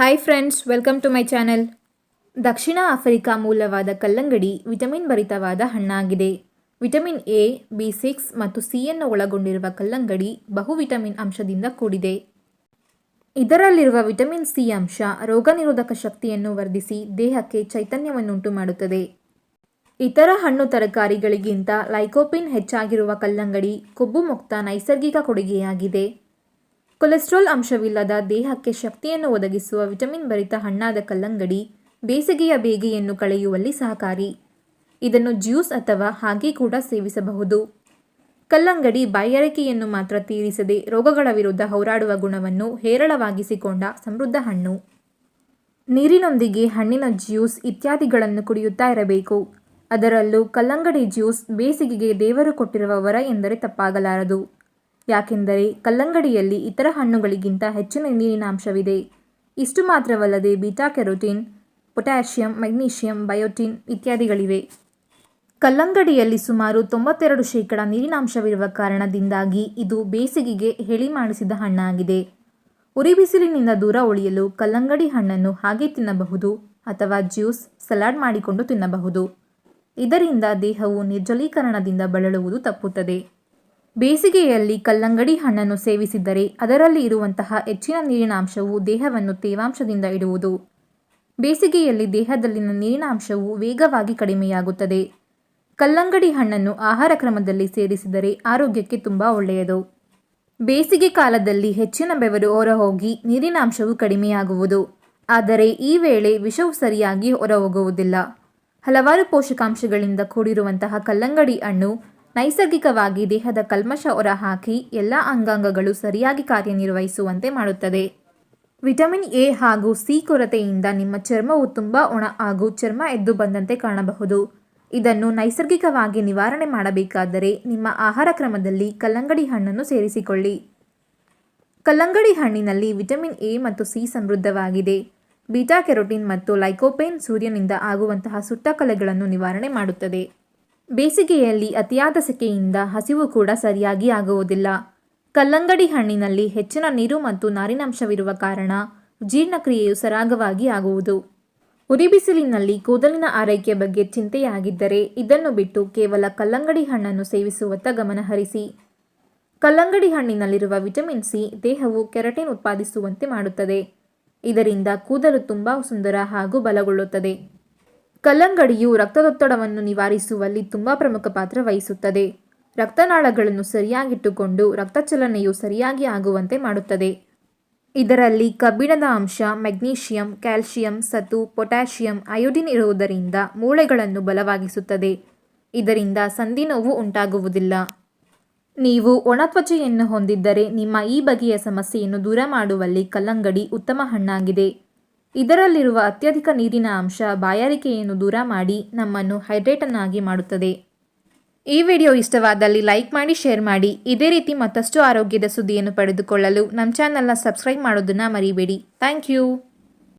Hi friends welcome to my channel Dakshina Africa ಮೂಲವಾದ ಕಲ್ಲಂಗಡಿ vitamin ಭರಿತವಾದ ಹಣ್ಣಾಗಿದೆ. ವಿಟಮಿನ್ ಎ, ಬಿ ಸಿಕ್ಸ್ ಮತ್ತು ಸಿಯನ್ನು ಒಳಗೊಂಡಿರುವ ಕಲ್ಲಂಗಡಿ ಬಹು ವಿಟಮಿನ್ ಅಂಶದಿಂದ ಕೂಡಿದೆ. ಇದರಲ್ಲಿರುವ ವಿಟಮಿನ್ ಸಿ ಅಂಶ ರೋಗನಿರೋಧಕ ಶಕ್ತಿಯನ್ನು ವರ್ಧಿಸಿ ದೇಹಕ್ಕೆ ಚೈತನ್ಯವನ್ನುಂಟು ಮಾಡುತ್ತದೆ ಇತರ ಹಣ್ಣು ತರಕಾರಿಗಳಿಗಿಂತ ಲೈಕೋಪಿನ್ ಹೆಚ್ಚಾಗಿರುವ ಕಲ್ಲಂಗಡಿ ಕೊಬ್ಬು ಮುಕ್ತ ನೈಸರ್ಗಿಕ ಕೊಡುಗೆಯಾಗಿದೆ. ಕೊಲೆಸ್ಟ್ರಾಲ್ ಅಂಶವಿಲ್ಲದ ದೇಹಕ್ಕೆ ಶಕ್ತಿಯನ್ನು ಒದಗಿಸುವ ವಿಟಮಿನ್ ಭರಿತ ಹಣ್ಣಾದ ಕಲ್ಲಂಗಡಿ, ಬೇಸಿಗೆಯ ಬೇಗೆಯನ್ನು ಕಳೆಯುವಲ್ಲಿ ಸಹಕಾರಿ. ಇದನ್ನು ಜ್ಯೂಸ್ ಅಥವಾ ಹಾಗೆ ಕೂಡ ಸೇವಿಸಬಹುದು. ಕಲ್ಲಂಗಡಿ ಬಾಯಾರಿಕೆಯನ್ನು ಮಾತ್ರ ತೀರಿಸದೆ ರೋಗಗಳ ವಿರುದ್ಧ ಹೋರಾಡುವ ಗುಣವನ್ನು ಹೇರಳವಾಗಿಸಿಕೊಂಡ ಸಮೃದ್ಧ ಹಣ್ಣು. ನೀರಿನೊಂದಿಗೆ ಹಣ್ಣಿನ ಜ್ಯೂಸ್ ಇತ್ಯಾದಿಗಳನ್ನು ಕುಡಿಯುತ್ತಾ ಇರಬೇಕು. ಅದರಲ್ಲೂ ಕಲ್ಲಂಗಡಿ ಜ್ಯೂಸ್ ಬೇಸಿಗೆಗೆ ದೇವರು ಕೊಟ್ಟಿರುವ ವರ ಎಂದರೆ ತಪ್ಪಾಗಲಾರದು. ಯಾಕೆಂದರೆ ಕಲ್ಲಂಗಡಿಯಲ್ಲಿ ಇತರ ಹಣ್ಣುಗಳಿಗಿಂತ ಹೆಚ್ಚಿನ ನೀರಿನ ಅಂಶವಿದೆ. ಇಷ್ಟು ಮಾತ್ರವಲ್ಲದೆ beta carotene potassium, magnesium, biotin ಇತ್ಯಾದಿಗಳಿವೆ. ಕಲ್ಲಂಗಡಿಯಲ್ಲಿ ಸುಮಾರು ತೊಂಬತ್ತೆರಡು ಶೇಕಡ ನೀರಿನಾಂಶವಿರುವ ಕಾರಣದಿಂದಾಗಿ ಇದು ಬೇಸಿಗೆಗೆ ಹೇಳಿ ಮಾಡಿಸಿದ ಹಣ್ಣಾಗಿದೆ. ಉರಿ ಬಿಸಿಲಿನಿಂದ ದೂರ ಉಳಿಯಲು ಕಲ್ಲಂಗಡಿ ಹಣ್ಣನ್ನು ಹಾಗೆ ತಿನ್ನಬಹುದು ಅಥವಾ ಜ್ಯೂಸ್, ಸಲಾಡ್ ಮಾಡಿಕೊಂಡು ತಿನ್ನಬಹುದು. ಇದರಿಂದ ದೇಹವು ನಿರ್ಜಲೀಕರಣದಿಂದ ಬಳಲುವುದು ತಪ್ಪುತ್ತದೆ. ಬೇಸಿಗೆಯಲ್ಲಿ ಕಲ್ಲಂಗಡಿ ಹಣ್ಣನ್ನು ಸೇವಿಸಿದರೆ ಅದರಲ್ಲಿ ಇರುವಂತಹ ಹೆಚ್ಚಿನ ನೀರಿನ ಅಂಶವು ದೇಹವನ್ನು ತೇವಾಂಶದಿಂದ ಇಡುವುದು. ಬೇಸಿಗೆಯಲ್ಲಿ ದೇಹದಲ್ಲಿನ ನೀರಿನ ಅಂಶವು ವೇಗವಾಗಿ ಕಡಿಮೆಯಾಗುತ್ತದೆ. ಕಲ್ಲಂಗಡಿ ಹಣ್ಣನ್ನು ಆಹಾರ ಕ್ರಮದಲ್ಲಿ ಸೇರಿಸಿದರೆ ಆರೋಗ್ಯಕ್ಕೆ ತುಂಬ ಒಳ್ಳೆಯದು. ಬೇಸಿಗೆ ಕಾಲದಲ್ಲಿ ಹೆಚ್ಚಿನ ಬೆವರು ಹೊರಹೋಗಿ ನೀರಿನ ಅಂಶವು ಕಡಿಮೆಯಾಗುವುದು. ಆದರೆ ಈ ವೇಳೆ ವಿಷವು ಸರಿಯಾಗಿ ಹೊರಹೋಗುವುದಿಲ್ಲ. ಹಲವಾರು ಪೋಷಕಾಂಶಗಳಿಂದ ಕೂಡಿರುವಂತಹ ಕಲ್ಲಂಗಡಿ ಹಣ್ಣು ನೈಸರ್ಗಿಕವಾಗಿ ದೇಹದ ಕಲ್ಮಶ ಹೊರಹಾಕಿ ಎಲ್ಲ ಅಂಗಾಂಗಗಳು ಸರಿಯಾಗಿ ಕಾರ್ಯನಿರ್ವಹಿಸುವಂತೆ ಮಾಡುತ್ತದೆ. ವಿಟಮಿನ್ ಎ ಹಾಗೂ ಸಿ ಕೊರತೆಯಿಂದ ನಿಮ್ಮ ಚರ್ಮವು ತುಂಬ ಒಣ ಹಾಗೂ ಚರ್ಮ ಎದ್ದು ಬಂದಂತೆ ಕಾಣಬಹುದು. ಇದನ್ನು ನೈಸರ್ಗಿಕವಾಗಿ ನಿವಾರಣೆ ಮಾಡಬೇಕಾದರೆ ನಿಮ್ಮ ಆಹಾರ ಕ್ರಮದಲ್ಲಿ ಕಲ್ಲಂಗಡಿ ಹಣ್ಣನ್ನು ಸೇರಿಸಿಕೊಳ್ಳಿ. ಕಲ್ಲಂಗಡಿ ಹಣ್ಣಿನಲ್ಲಿ ವಿಟಮಿನ್ ಎ ಮತ್ತು ಸಿ ಸಮೃದ್ಧವಾಗಿದೆ. ಬೀಟಾ ಕೆರೋಟಿನ್ ಮತ್ತು ಲೈಕೋಪೇನ್ ಸೂರ್ಯನಿಂದ ಆಗುವಂತಹ ಸುಟ್ಟ ಕಲೆಗಳನ್ನು ನಿವಾರಣೆ ಮಾಡುತ್ತದೆ. ಬೇಸಿಗೆಯಲ್ಲಿ ಅತಿಯಾದ ಸೆಕೆಯಿಂದ ಹಸಿವು ಕೂಡ ಸರಿಯಾಗಿ ಆಗುವುದಿಲ್ಲ. ಕಲ್ಲಂಗಡಿ ಹಣ್ಣಿನಲ್ಲಿ ಹೆಚ್ಚಿನ ನೀರು ಮತ್ತು ನಾರಿನಾಂಶವಿರುವ ಕಾರಣ ಜೀರ್ಣಕ್ರಿಯೆಯು ಸರಾಗವಾಗಿ ಆಗುವುದು. ಉರಿಬಿಸಿಲಿನಲ್ಲಿ ಕೂದಲಿನ ಆರೈಕೆ ಬಗ್ಗೆ ಚಿಂತೆಯಾಗಿದ್ದರೆ ಇದನ್ನು ಬಿಟ್ಟು ಕೇವಲ ಕಲ್ಲಂಗಡಿ ಹಣ್ಣನ್ನು ಸೇವಿಸುವತ್ತ ಗಮನಹರಿಸಿ ಕಲ್ಲಂಗಡಿ ಹಣ್ಣಿನಲ್ಲಿರುವ ವಿಟಮಿನ್ ಸಿ ದೇಹವು ಕೆರಟಿನ್ ಉತ್ಪಾದಿಸುವಂತೆ ಮಾಡುತ್ತದೆ. ಇದರಿಂದ ಕೂದಲು ತುಂಬ ಸುಂದರ ಹಾಗೂ ಬಲಗೊಳ್ಳುತ್ತದೆ. ಕಲ್ಲಂಗಡಿಯು ರಕ್ತದೊತ್ತಡವನ್ನು ನಿವಾರಿಸುವಲ್ಲಿ ತುಂಬ ಪ್ರಮುಖ ಪಾತ್ರ ವಹಿಸುತ್ತದೆ. ರಕ್ತನಾಳಗಳನ್ನು ಸರಿಯಾಗಿಟ್ಟುಕೊಂಡು ರಕ್ತಚಲನೆಯು ಸರಿಯಾಗಿ ಆಗುವಂತೆ ಮಾಡುತ್ತದೆ. ಇದರಲ್ಲಿ ಕಬ್ಬಿಣದ ಅಂಶ, ಮೆಗ್ನೀಷಿಯಂ, ಕ್ಯಾಲ್ಶಿಯಂ ಸತು ಪೊಟ್ಯಾಷಿಯಂ, ಅಯೋಡಿನ್ ಇರುವುದರಿಂದ ಮೂಳೆಗಳನ್ನು ಬಲವಾಗಿಸುತ್ತದೆ. ಇದರಿಂದ ಸಂಧಿ ನೋವು ಉಂಟಾಗುವುದಿಲ್ಲ. ನೀವು ಒಣತ್ವಚೆಯನ್ನು ಹೊಂದಿದ್ದರೆ ನಿಮ್ಮ ಈ ಬಗೆಯ ಸಮಸ್ಯೆಯನ್ನು ದೂರ ಮಾಡುವಲ್ಲಿ ಕಲ್ಲಂಗಡಿ ಉತ್ತಮ ಹಣ್ಣಾಗಿದೆ. ಇದರಲ್ಲಿರುವ ಅತ್ಯಧಿಕ ನೀರಿನ ಅಂಶ ಬಾಯಾರಿಕೆಯನ್ನು ದೂರ ಮಾಡಿ ನಮ್ಮನ್ನು ಹೈಡ್ರೇಟನ್ನಾಗಿ ಮಾಡುತ್ತದೆ. ಈ ವಿಡಿಯೋ ಇಷ್ಟವಾದಲ್ಲಿ ಲೈಕ್ ಮಾಡಿ, ಶೇರ್ ಮಾಡಿ. ಇದೇ ರೀತಿ ಮತ್ತಷ್ಟು ಆರೋಗ್ಯದ ಸುದ್ದಿಯನ್ನು ಪಡೆದುಕೊಳ್ಳಲು ನಮ್ಮ ಚಾನಲ್ನ ಸಬ್ಸ್ಕ್ರೈಬ್ ಮಾಡೋದನ್ನು ಮರಿಬೇಡಿ. Thank you.